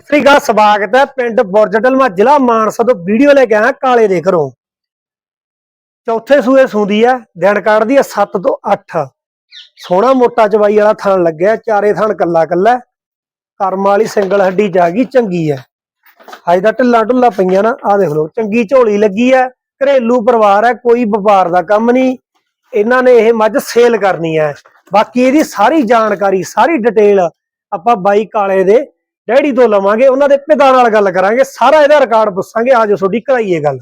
ਸਤਿ ਸ੍ਰੀ ਅਕਾਲ, ਸਵਾਗਤ ਹੈ ਪਿੰਡ ਬੁਰਜਟਲਮਾ ਜ਼ਿਲ੍ਹਾ ਮਾਨਸਾ ਤੋਂ ਵੀਡੀਓ ਲੈ ਕੇ ਆਇਆ ਕਾਲੇ ਦੇ ਘਰੋਂ। ਚੌਥੇ ਸੂਏ ਸੁੰਦੀ ਹੈ, ਦਿਨ ਕੱਢਦੀ ਹੈ 7 ਤੋਂ 8 ਸੋਹਣਾ ਮੋਟਾ ਚਵਾਈ ਵਾਲਾ ਥਣ ਲੱਗਿਆ, ਚਾਰੇ ਥਣ ਕੱਲਾ ਕੱਲਾ ਕਰਮ ਵਾਲੀ ਸਿੰਗਲ ਹੱਡੀ ਜਾ ਗਈ, ਚੰਗੀ ਹੈ। ਅੱਜ ਦਾ ਢਿੱਲਾ ਢੁੱਲਾ ਪਈਆਂ ਨਾ ਆ ਦੇਖ ਲਓ, ਚੰਗੀ ਝੋਲੀ ਲੱਗੀ ਹੈ। ਘਰੇਲੂ ਪਰਿਵਾਰ ਹੈ, ਕੋਈ ਵਪਾਰ ਦਾ ਕੰਮ ਨਹੀਂ। ਇਹਨਾਂ ਨੇ ਇਹ ਮੱਝ ਸੇਲ ਕਰਨੀ ਹੈ। ਬਾਕੀ ਇਹਦੀ ਸਾਰੀ ਜਾਣਕਾਰੀ, ਸਾਰੀ ਡਿਟੇਲ ਆਪਾਂ ਬਾਈ ਕਾਲੇ ਦੇ ਡੈਡੀ ਤੋਂ ਲਵਾਂਗੇ ਉਹਨਾਂ ਦੇ ਪਿਤਾ ਨਾਲ ਗੱਲ ਕਰਾਂਗੇ ਸਾਰਾ ਇਹਦਾ ਰਿਕਾਰਡ ਪੁੱਛਾਂਗੇ ਆਜੋ ਤੁਹਾਡੀ ਕਰਾਈਏ ਗੱਲ।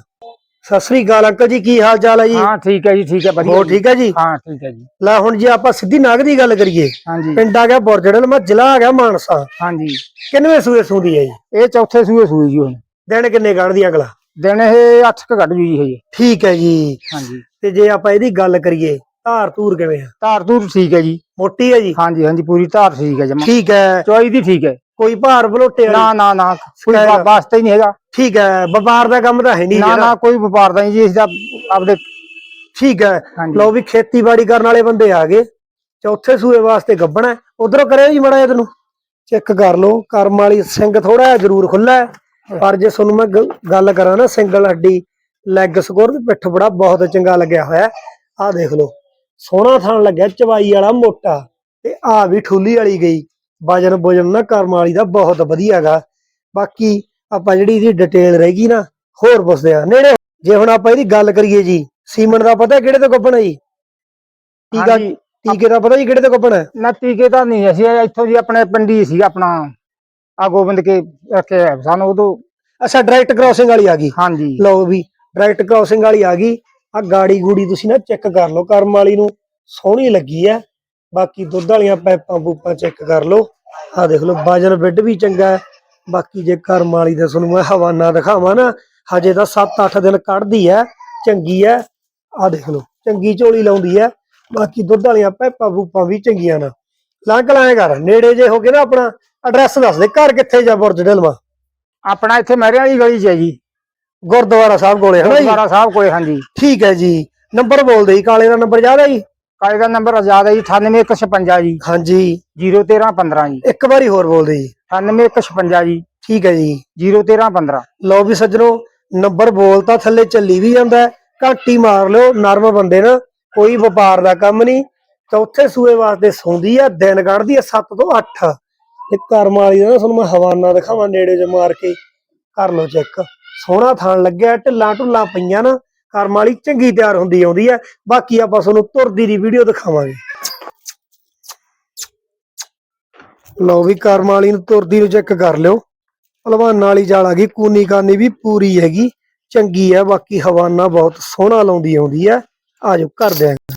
ਸਤਿ ਸ੍ਰੀ ਅਕਾਲ ਅੰਕਲ ਜੀ ਕੀ ਹਾਲ ਚਾਲ ਹੈ ਜੀ? ਹਾਂ ਠੀਕ ਹੈ ਜੀ ਠੀਕ ਹੈ ਵਧੀਆ ਹੋਰ। ਠੀਕ ਹੈ ਜੀ? ਹਾਂ ਠੀਕ ਹੈ ਜੀ। ਲੈ ਹੁਣ ਜੇ ਆਪਾਂ ਸਿੱਧੀ ਨਾਗ ਦੀ ਗੱਲ ਕਰੀਏ ਹਾਂਜੀ। ਪਿੰਡ ਆ ਗਿਆ ਬੁਰਜੜਲ ਮੈਂ ਜ਼ਿਲ੍ਹਾ ਆ ਗਿਆ ਮਾਨਸਾ। ਹਾਂਜੀ। ਕਿੰਨਵੇਂ ਸੂਏ ਸੁੰਦੀ ਹੈ ਜੀ? ਇਹ ਚੌਥੇ ਸੂਏ ਸੂਈ ਜੀ ਹੁਣ। ਦਿਨ ਕਿੰਨੇ ਕੱਢਦੀ ਅਗਲਾ? ਦਿਨ ਇਹ 8 ਕ ਕੱਢ ਜੂ ਜੀ ਇਹ ਠੀਕ ਹੈ ਜੀ। ਹਾਂਜੀ। ਤੇ ਜੇ ਆਪਾਂ ਇਹਦੀ ਗੱਲ ਕਰੀਏ ਧਾਰ ਧੂਰ ਕਿਵੇਂ ਆ? ਧਾਰ ਧੂਰ ਠੀਕ ਹੈ ਜੀ। ਮੋਟੀ ਹੈ ਜੀ? ਹਾਂਜੀ ਹਾਂਜੀ ਪੂਰੀ ਧਾਰ ਠੀਕ ਹੈ ਜਮਾ। ਠੀਕ ਹੈ। ਚੋਈ ਦੀ ਠੀਕ ਹੈ। ਕੋਈ ਭਾਰ ਭਲੋਟੇ ਨਾ ਨਾ ਨਾ ਕੋਈ। ਵਾ- ਵਾਸਤਾ ਹੀ ਨਹੀਂ ਹੈਗਾ। ਠੀਕ ਹੈ ਵਪਾਰ ਦਾ ਕੰਮ ਤਾਂ ਹੈ ਨਹੀਂ ਨਾ ਨਾ ਕੋਈ ਵਪਾਰ ਦਾ ਨਹੀਂ ਜੀ ਇਸ ਦਾ ਆਪਦੇ ਠੀਕ ਹੈ। ਹਾਂਜੀ। ਲਓ ਵੀ ਖੇਤੀਬਾੜੀ ਕਰਨ ਵਾਲੇ ਬੰਦੇ ਆ ਗਏ। ਚੌਥੇ ਸੂਏ ਵਾਸਤੇ ਗੱਬਣਾ ਉਧਰੋਂ ਕਰਿਓ ਜੀ ਮੜਾ ਇਹਨੂੰ ਚੈੱਕ ਕਰ ਲਓ ਕਰਮ ਵਾਲੀ ਸਿੰਘ ਥੋੜਾ ਜਿਹਾ ਜ਼ਰੂਰ ਖੁੱਲਾ ਹੈ। ਪਰ ਜੇ ਤੁਹਾਨੂੰ ਮੈਂ ਗ- ਗੱਲ ਕਰਾਂ ਨਾ ਸਿੰਗਲ ਹੱਡੀ ਲੈਗ ਸਕੋਰ ਤੇ ਪਿੱਠ ਬੜਾ ਬਹੁਤ ਚੰਗਾ ਲੱਗਿਆ ਹੋਇਆ ਆਹ ਦੇਖ ਲਓ। ਸੋਹਣਾ ਥਣ ਲੱਗਿਆ ਚਵਾਈ ਵਾਲਾ ਮੋਟਾ। ਤੇ ਆ ਵੀ ਠੁੱਲੀ ਵਾਲੀ ਗਈ। ਵਜਨ ਬੁਜਨ ਨਾ ਕਰਮ ਵਾਲੀ ਦਾ ਬਹੁਤ ਵਧੀਆ ਹੈਗਾ ਬਾਕੀ ਆਪਾਂ ਜਿਹੜੀ ਇਹਦੀ ਡਿਟੇਲ ਰਹੇਗੀ ਨਾ ਹੋਰ ਪੁੱਛਦੇ ਆ ਨੇੜੇ ਜੇ ਹੁਣ ਆਪਾਂ ਇਹਦੀ ਗੱਲ ਕਰੀਏ ਜੀ ਸੀਮਨ ਦਾ ਪਤਾ ਕਿਹੜੇ ਤੋਂ ਗੱਬਣਾ ਜੀ? ਟੀਕਾ ਹਾਂਜੀ ਟੀਕੇ ਦਾ ਪਤਾ ਜੀ ਕਿਹੜੇ ਤੋਂ ਹੈ? ਨਾ ਟੀਕੇ ਤਾਂ ਨਹੀਂ। ਅਸੀਂ ਇੱਥੋਂ ਜੀ ਆਪਣੇ ਪਿੰਡੀ ਸੀ ਆਪਣਾ। ਆ ਗੋਬਿੰਦ ਕੇ ਰੱਖੇ ਹੋਏ ਸਾਨੂੰ ਉਦੋਂ ਅੱਛਾ ਡਾਇਰੈਕਟ ਕ੍ਰਾਸਿੰਗ ਵਾਲੀ ਆ ਗਈ। ਹਾਂਜੀ। ਲਓ ਵੀ ਡਾਇਰੈਕਟ ਕ੍ਰਾਸਿੰਗ ਵਾਲੀ ਆ ਗਈ। ਆ ਗਾੜੀ ਗੂੜੀ ਤੁਸੀਂ ਨਾ ਚੈੱਕ ਕਰ ਲਓ। ਕਰਮ ਵਾਲੀ ਨੂੰ ਸੋਹਣੀ ਲੱਗੀ ਹੈ। ਬਾਕੀ ਦੁੱਧ ਵਾਲੀਆਂ ਪੈਪਾਂ ਪੂਪਾਂ ਚੈੱਕ ਕਰ ਲਓ। ਆ ਦੇਖ ਲਓ ਵਜਨ ਬਿੱਡ ਵੀ ਚੰਗਾ ਹੈ। ਬਾਕੀ ਜੇ ਕਰਮ ਵਾਲੀ ਦਾ ਤੁਹਾਨੂੰ ਮੈਂ ਹਵਾਨਾ ਦਿਖਾਵਾਂ ਨਾ ਹਜੇ ਤਾਂ 7-8 ਦਿਨ ਕੱਢਦੀ ਹੈ ਚੰਗੀ ਹੈ। ਆ ਦੇਖ ਲਓ ਚੰਗੀ ਝੋਲੀ ਲਾਉਂਦੀ ਹੈ। ਬਾਕੀ ਦੁੱਧ ਵਾਲੀਆਂ ਪੈਪਾਂ ਪੂਪਾਂ ਵੀ ਚੰਗੀਆਂ ਨਾ। ਲੰਘ ਲਾਏ ਕਰ ਨੇੜੇ ਜੇ ਹੋ ਕੇ ਨਾ ਆਪਣਾ ਐਡਰੈਸ ਦੱਸ ਦੇ ਘਰ ਕਿੱਥੇ ਜਾ ਬੁਰਜ ਢਲਵਾ? ਆਪਣਾ ਇੱਥੇ ਮਹਿਰੇ ਵਾਲੀ ਗਲੀ 'ਚ ਹੈ ਜੀ। ਗੁਰਦੁਆਰਾ ਸਾਹਿਬ ਕੋਲੇ ਹੈ ਨਾ ਜੀ? ਗੁਰਦੁਆਰਾ ਸਾਹਿਬ ਕੋਲੇ ਹਾਂਜੀ। ਠੀਕ ਹੈ ਜੀ। ਨੰਬਰ ਬੋਲ ਦੇ ਜੀ ਕਾਲੇ ਦਾ ਨੰਬਰ ਯਾਦ ਹੈ ਜੀ? ਕਾਲੇ ਦਾ ਨੰਬਰ ਆਜ਼ਾਦ ਹੈ ਜੀ 98156 ਜੀ। ਹਾਂਜੀ। 01315 ਜੀ। ਇੱਕ ਵਾਰੀ ਹੋਰ ਬੋਲ ਦੇ ਜੀ 98156 ਜੀ। ਠੀਕ ਹੈ ਜੀ। 01315 ਲਓ ਵੀ ਸੱਜਣੋ ਨੰਬਰ ਬੋਲ ਤਾਂ ਥੱਲੇ ਚੱਲੀ ਵੀ ਜਾਂਦਾ ਘੱਟ ਮਾਰ ਲਿਓ ਨਰਮ ਬੰਦੇ ਨਾ ਕੋਈ ਵਪਾਰ ਦਾ ਕੰਮ ਨਹੀਂ। ਚੌਥੇ ਸੂਏ ਵਾਸਤੇ ਸੌਂਦੀ ਆ ਦਿਨ ਕੱਢਦੀ ਆ 7 ਤੋਂ 8 ਤੇ ਕਰਮ ਵਾਲੀ ਦਾ ਤੁਹਾਨੂੰ ਮੈਂ ਹਵਾਨਾ ਦਿਖਾਵਾਂ ਨੇੜੇ ਜੇ ਮਾਰ ਕੇ। ਕਰ ਲਓ ਚੈੱਕ। ਸੋਹਣਾ ਥਾਣ ਲੱਗਿਆ ਢਿੱਲਾਂ ਢੁੱਲਾਂ ਪਈਆਂ ਨਾ। ਕਰਮ ਵਾਲੀ ਚੰਗੀ ਤਿਆਰ ਹੁੰਦੀ ਆਉਂਦੀ ਹੈ ਬਾਕੀ ਆਪਾਂ ਤੁਹਾਨੂੰ ਤੁਰਦੀ ਦੀ ਵੀਡੀਓ ਦਿਖਾਵਾਂਗੇ। ਲਓ ਵੀ ਕਰਮ ਵਾਲੀ ਨੂੰ ਤੁਰਦੀ ਨੂੰ ਚੈੱਕ ਕਰ ਲਿਓ। ਭਲਵਾਨ ਵਾਲੀ ਜਾਲ ਆ ਗਈ ਕੂਨੀ ਕਾਨੀ ਵੀ ਪੂਰੀ ਹੈਗੀ। ਚੰਗੀ ਹੈ ਬਾਕੀ ਹਵਾਨਾ ਬਹੁਤ ਸੋਹਣਾ ਲਾਉਂਦੀ ਆਉਂਦੀ ਹੈ ਆਜੋ ਕਰ ਦਿਆਂਗੇ।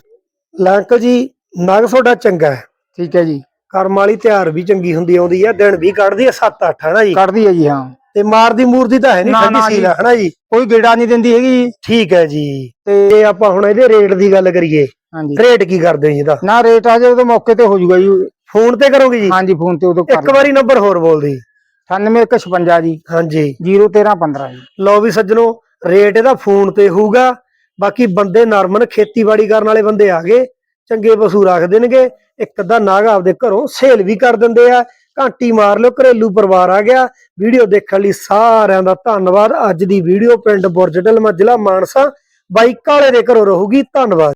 ਲੈਂਕ ਜੀ ਨਗ ਤੁਹਾਡਾ ਚੰਗਾ ਹੈ। ਠੀਕ ਹੈ ਜੀ। ਕਰਮ ਵਾਲੀ ਤਿਆਰ ਵੀ ਚੰਗੀ ਹੁੰਦੀ ਆਉਂਦੀ ਹੈ ਦਿਨ ਵੀ ਕੱਢਦੀ ਹੈ 7-8 ਹੈ ਨਾ ਜੀ? ਕੱਢਦੀ ਹੈ ਜੀ ਹਾਂ। ਤੇ ਮਾਰਦੀ ਮੂਰਦੀ ਤਾਂ ਹੈ ਨਹੀਂ ਨਾ, ਨਾ ਸੀਲ ਜੀ। ਹੈ ਨਾ ਜੀ? ਕੋਈ ਗੇੜਾ ਨਹੀਂ ਦਿੰਦੀ ਹੈਗੀ ਠੀਕ ਹੈ ਜੀ। ਤੇ ਆਪਾਂ ਹੁਣ ਇਹਦੇ ਰੇਟ ਦੀ ਗੱਲ ਕਰੀਏ। ਹਾਂਜੀ। ਰੇਟ ਕੀ ਕਰਦੇ ਹੋ ਜੀ ਇਹਦਾ? ਨਾ ਰੇਟ ਆ ਜੇ ਉਹਦੇ ਮੌਕੇ ਤੇ ਹੋ ਜਾਊਗਾ ਜੀ। ਫੋਨ ਤੇ ਕਰੋਗੇ ਜੀ? ਹਾਂਜੀ ਫੋਨ ਤੇ ਉਦੋਂ ਇੱਕ ਵਾਰੀ ਨੰਬਰ ਹੋਰ ਬੋਲ ਦੇ। 98156 ਜੀ। ਹਾਂਜੀ। 01315 ਜੀ। ਲਓ ਵੀ ਸੱਜਣੋ ਰੇਟ ਇਹਦਾ ਫੋਨ ਤੇ ਹੋਊਗਾ। ਬਾਕੀ ਬੰਦੇ ਨਰਮਨ ਖੇਤੀਬਾੜੀ ਕਰਨ ਵਾਲੇ ਬੰਦੇ ਆ ਗਏ। ਚੰਗੇ ਪਸ਼ੂ ਰੱਖ ਦੇਣਗੇ ਇੱਕ ਅੱਧਾ ਨਾਗ ਆਪਦੇ ਘਰੋਂ ਸੇਲ ਵੀ ਕਰ ਦਿੰਦੇ ਆ। ਘਾਂਟੀ ਮਾਰ ਲਿਓ, ਘਰੇਲੂ ਪਰਿਵਾਰ ਆ ਗਿਆ। ਵੀਡੀਓ ਦੇਖਣ ਲਈ ਸਾਰਿਆਂ ਦਾ ਧੰਨਵਾਦ। ਅੱਜ ਦੀ ਵੀਡੀਓ ਪਿੰਡ ਬੁਰਜਡਲ ਜ਼ਿਲ੍ਹਾ ਮਾਨਸਾ। ਬਾਈ ਕਾਲੇ ਦੇ ਘਰੋਂ ਰਹੂਗੀ। ਧੰਨਵਾਦ।